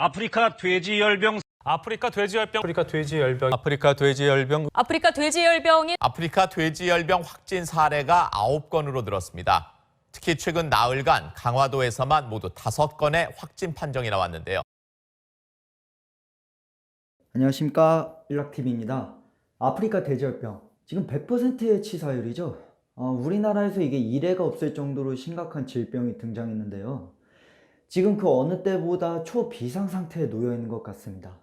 아프리카 돼지 열병 아프리카 돼지열병, 아프리카 돼지열병, 아프리카 돼지열병 아프리카 돼지열병이 아프리카 돼지열병 확진 사례가 9건으로 늘었습니다. 특히 최근 나흘간 강화도에서만 모두 5건의 확진 판정이 나왔는데요. 안녕하십니까 일락TV입니다. 아프리카 돼지열병 지금 100%의 치사율이죠. 어, 우리나라에서 이게 이래가 없을 정도로 심각한 질병이 등장했는데요. 지금 그 어느 때보다 초비상 상태에 놓여 있는 것 같습니다.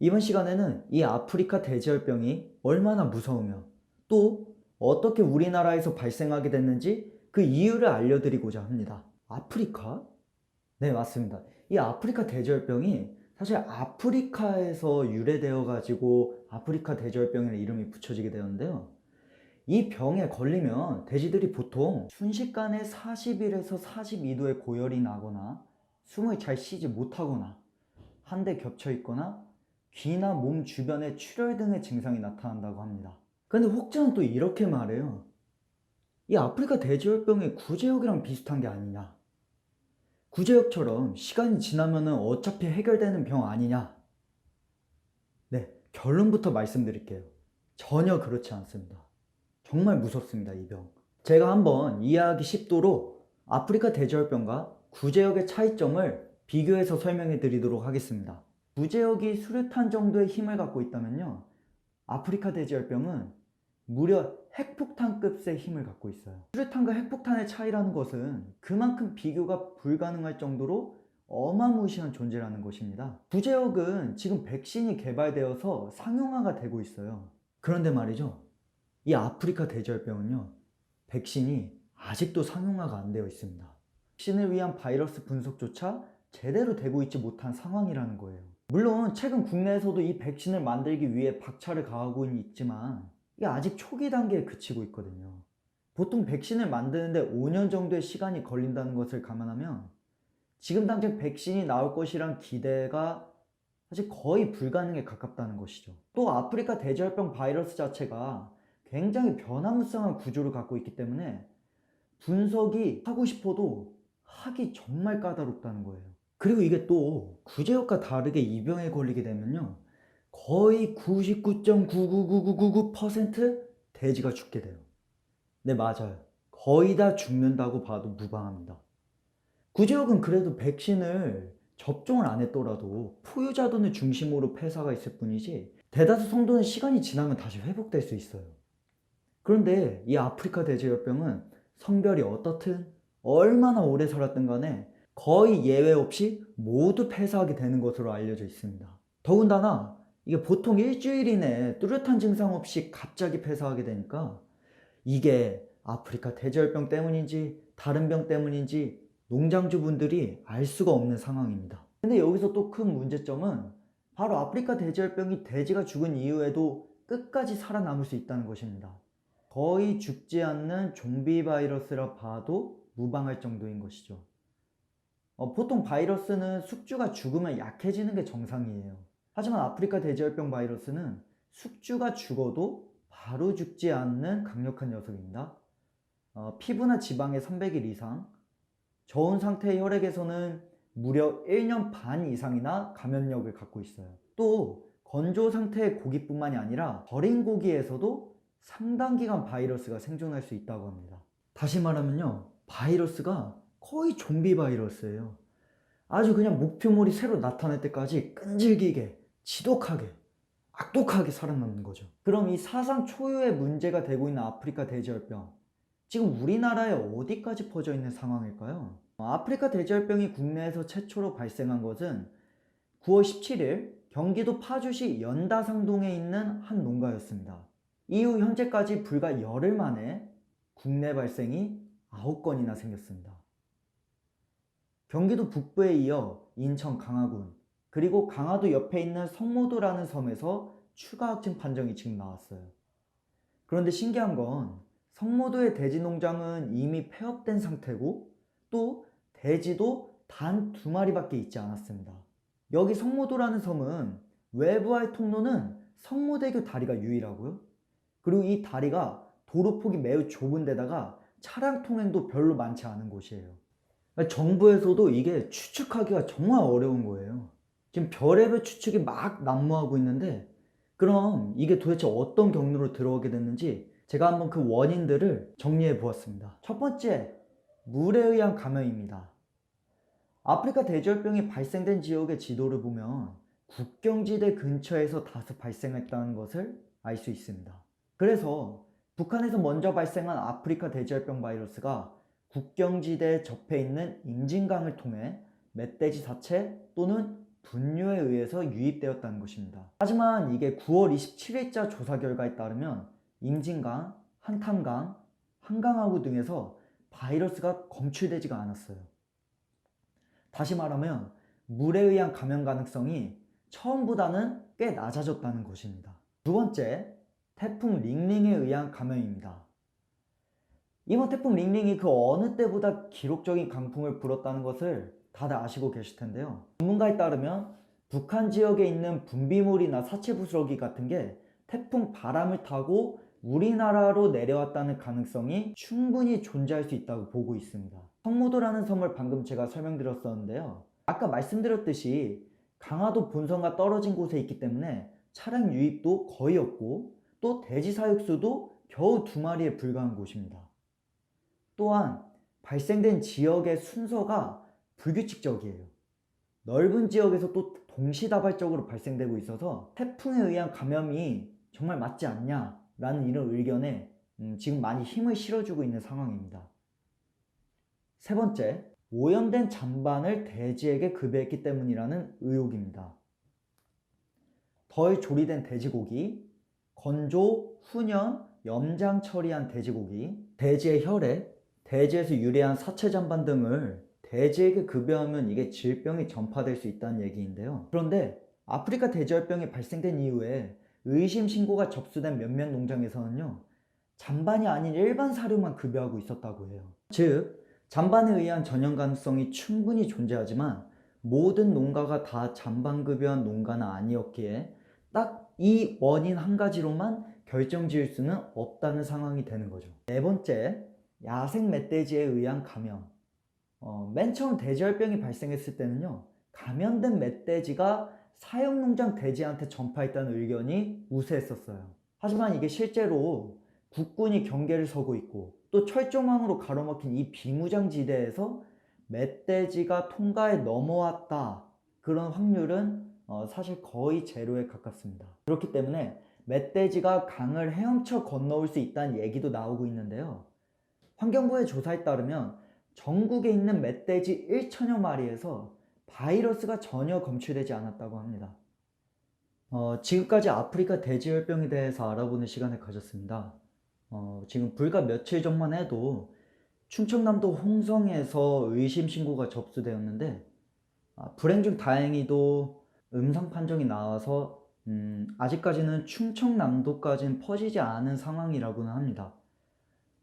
이번 시간에는 이 아프리카 돼지열병이 얼마나 무서우며 또 어떻게 우리나라에서 발생하게 됐는지 그 이유를 알려드리고자 합니다. 아프리카? 네, 맞습니다. 이 아프리카 돼지열병이 사실 아프리카에서 유래되어 가지고 아프리카 돼지열병이라는 이름이 붙여지게 되었는데요. 이 병에 걸리면 돼지들이 보통 순식간에 40일에서 42도의 고열이 나거나 숨을 잘 쉬지 못하거나 한데 겹쳐 있거나 귀나 몸 주변에 출혈 등의 증상이 나타난다고 합니다. 근데 혹자는 또 이렇게 말해요. 이 아프리카 돼지열병이 구제역이랑 비슷한 게 아니냐. 구제역처럼 시간이 지나면 어차피 해결되는 병 아니냐? 네, 결론부터 말씀드릴게요. 전혀 그렇지 않습니다. 정말 무섭습니다, 이 병. 제가 한번 이해하기 쉽도록 아프리카 돼지열병과 구제역의 차이점을 비교해서 설명해 드리도록 하겠습니다. 구제역이 수류탄 정도의 힘을 갖고 있다면요. 아프리카 돼지열병은 무려 핵폭탄급의 힘을 갖고 있어요. 수류탄과 핵폭탄의 차이라는 것은 그만큼 비교가 불가능할 정도로 어마무시한 존재라는 것입니다. 구제역은 지금 백신이 개발되어서 상용화가 되고 있어요. 그런데 말이죠. 이 아프리카 돼지열병은요. 백신이 아직도 상용화가 안 되어 있습니다. 백신을 위한 바이러스 분석조차 제대로 되고 있지 못한 상황이라는 거예요. 물론 최근 국내에서도 이 백신을 만들기 위해 박차를 가하고 있지만 이게 아직 초기 단계에 그치고 있거든요. 보통 백신을 만드는데 5년 정도의 시간이 걸린다는 것을 감안하면 지금 당장 백신이 나올 것이란 기대가 사실 거의 불가능에 가깝다는 것이죠. 또 아프리카 돼지열병 바이러스 자체가 굉장히 변화무쌍한 구조를 갖고 있기 때문에 분석이 하고 싶어도 하기 정말 까다롭다는 거예요. 그리고 이게 또 구제역과 다르게 이 병에 걸리게 되면요. 거의 99.99999% 돼지가 죽게 돼요. 네, 맞아요. 거의 다 죽는다고 봐도 무방합니다. 구제역은 그래도 백신을 접종을 안 했더라도 포유자돈을 중심으로 폐사가 있을 뿐이지 대다수 성도는 시간이 지나면 다시 회복될 수 있어요. 그런데 이 아프리카 돼지열병은 성별이 어떻든 얼마나 오래 살았든 간에 거의 예외 없이 모두 폐사하게 되는 것으로 알려져 있습니다. 더군다나 이게 보통 일주일 이내에 뚜렷한 증상 없이 갑자기 폐사하게 되니까 이게 아프리카 돼지열병 때문인지 다른 병 때문인지 농장주분들이 알 수가 없는 상황입니다. 근데 여기서 또 큰 문제점은 바로 아프리카 돼지열병이 돼지가 죽은 이후에도 끝까지 살아남을 수 있다는 것입니다. 거의 죽지 않는 좀비 바이러스라 봐도 무방할 정도인 것이죠. 어, 보통 바이러스는 숙주가 죽으면 약해지는 게 정상이에요. 하지만 아프리카 돼지열병 바이러스는 숙주가 죽어도 바로 죽지 않는 강력한 녀석입니다. 어, 피부나 지방의 300일 이상, 저온 상태의 혈액에서는 무려 1년 반 이상이나 감염력을 갖고 있어요. 또 건조 상태의 고기뿐만이 아니라 절인 고기에서도 상당 기간 바이러스가 생존할 수 있다고 합니다. 다시 말하면요, 바이러스가 거의 좀비 바이러스예요. 아주 그냥 목표물이 새로 나타날 때까지 끈질기게, 지독하게, 악독하게 살아남는 거죠. 그럼 이 사상 초유의 문제가 되고 있는 아프리카 돼지열병, 지금 우리나라에 어디까지 퍼져 있는 상황일까요? 아프리카 돼지열병이 국내에서 최초로 발생한 것은 9월 17일 경기도 파주시 연다상동에 있는 한 농가였습니다. 이후 현재까지 불과 열흘 만에 국내 발생이 9건이나 생겼습니다. 경기도 북부에 이어 인천 강화군 그리고 강화도 옆에 있는 성모도라는 섬에서 추가 확진 판정이 지금 나왔어요. 그런데 신기한 건 성모도의 돼지 농장은 이미 폐업된 상태고 또 돼지도 단 두 마리밖에 있지 않았습니다. 여기 성모도라는 섬은 외부와의 통로는 성모대교 다리가 유일하고요. 그리고 이 다리가 도로폭이 매우 좁은 데다가 차량 통행도 별로 많지 않은 곳이에요. 정부에서도 이게 추측하기가 정말 어려운 거예요. 지금 별의별 추측이 막 난무하고 있는데 그럼 이게 도대체 어떤 경로로 들어오게 됐는지 제가 한번 그 원인들을 정리해 보았습니다. 첫 번째, 물에 의한 감염입니다. 아프리카 대절병이 발생된 지역의 지도를 보면 국경지대 근처에서 다수 발생했다는 것을 알 수 있습니다. 그래서 북한에서 먼저 발생한 아프리카 대절병 바이러스가 국경지대에 접해 있는 임진강을 통해 멧돼지 사체 또는 분뇨에 의해서 유입되었다는 것입니다. 하지만 이게 9월 27일자 조사 결과에 따르면 임진강, 한탄강, 한강하구 등에서 바이러스가 검출되지가 않았어요. 다시 말하면 물에 의한 감염 가능성이 처음보다는 꽤 낮아졌다는 것입니다. 두 번째, 태풍 링링에 의한 감염입니다. 이번 태풍 링링이 그 어느 때보다 기록적인 강풍을 불었다는 것을 다들 아시고 계실 텐데요. 전문가에 따르면 북한 지역에 있는 분비물이나 사체 부스러기 같은 게 태풍 바람을 타고 우리나라로 내려왔다는 가능성이 충분히 존재할 수 있다고 보고 있습니다. 성모도라는 섬을 방금 제가 설명드렸었는데요. 아까 말씀드렸듯이 강화도 본선과 떨어진 곳에 있기 때문에 차량 유입도 거의 없고 또 돼지 사육수도 겨우 두 마리에 불과한 곳입니다. 또한 발생된 지역의 순서가 불규칙적이에요. 넓은 지역에서 또 동시다발적으로 발생되고 있어서 태풍에 의한 감염이 정말 맞지 않냐라는 이런 의견에 음, 지금 많이 힘을 실어주고 있는 상황입니다. 세 번째, 오염된 잔반을 돼지에게 급여했기 때문이라는 의혹입니다. 덜 조리된 돼지고기, 건조, 훈연, 염장 처리한 돼지고기, 돼지의 혈액, 돼지에서 유래한 사체 잔반 등을 돼지에게 급여하면 이게 질병이 전파될 수 있다는 얘기인데요. 그런데 아프리카 돼지열병이 발생된 이후에 의심 신고가 접수된 몇몇 농장에서는요, 잔반이 아닌 일반 사료만 급여하고 있었다고 해요. 즉, 잔반에 의한 전염 가능성이 충분히 존재하지만 모든 농가가 다 잔반 급여한 농가는 아니었기에 딱 이 원인 한 가지로만 결정 지을 수는 없다는 상황이 되는 거죠. 네 번째, 야생 멧돼지에 의한 감염. 어, 맨 처음 돼지열병이 발생했을 때는요, 감염된 멧돼지가 사육농장 돼지한테 전파했다는 의견이 우세했었어요. 하지만 이게 실제로 국군이 경계를 서고 있고 또 철조망으로 가로막힌 이 비무장지대에서 멧돼지가 통과에 넘어왔다. 그런 확률은 어, 사실 거의 제로에 가깝습니다. 그렇기 때문에 멧돼지가 강을 헤엄쳐 건너올 수 있다는 얘기도 나오고 있는데요. 환경부의 조사에 따르면 전국에 있는 멧돼지 1천여 마리에서 바이러스가 전혀 검출되지 않았다고 합니다. 어, 지금까지 아프리카 돼지열병에 대해서 알아보는 시간을 가졌습니다. 어, 지금 불과 며칠 전만 해도 충청남도 홍성에서 의심 신고가 접수되었는데 아, 불행 중 다행히도 음성 판정이 나와서 음, 아직까지는 충청남도까지는 퍼지지 않은 상황이라고는 합니다.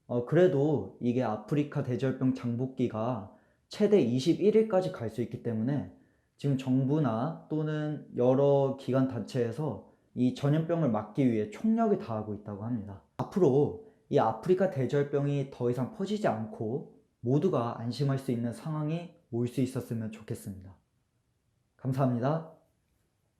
어, 그래도 이게 아프리카 돼지열병 장복기가 최대 21일까지 갈 수 있기 때문에 지금 정부나 또는 여러 기관 단체에서 이 전염병을 막기 위해 총력을 다하고 있다고 합니다. 앞으로 이 아프리카 돼지열병이 더 이상 퍼지지 않고 모두가 안심할 수 있는 상황이 올 수 있었으면 좋겠습니다. 감사합니다.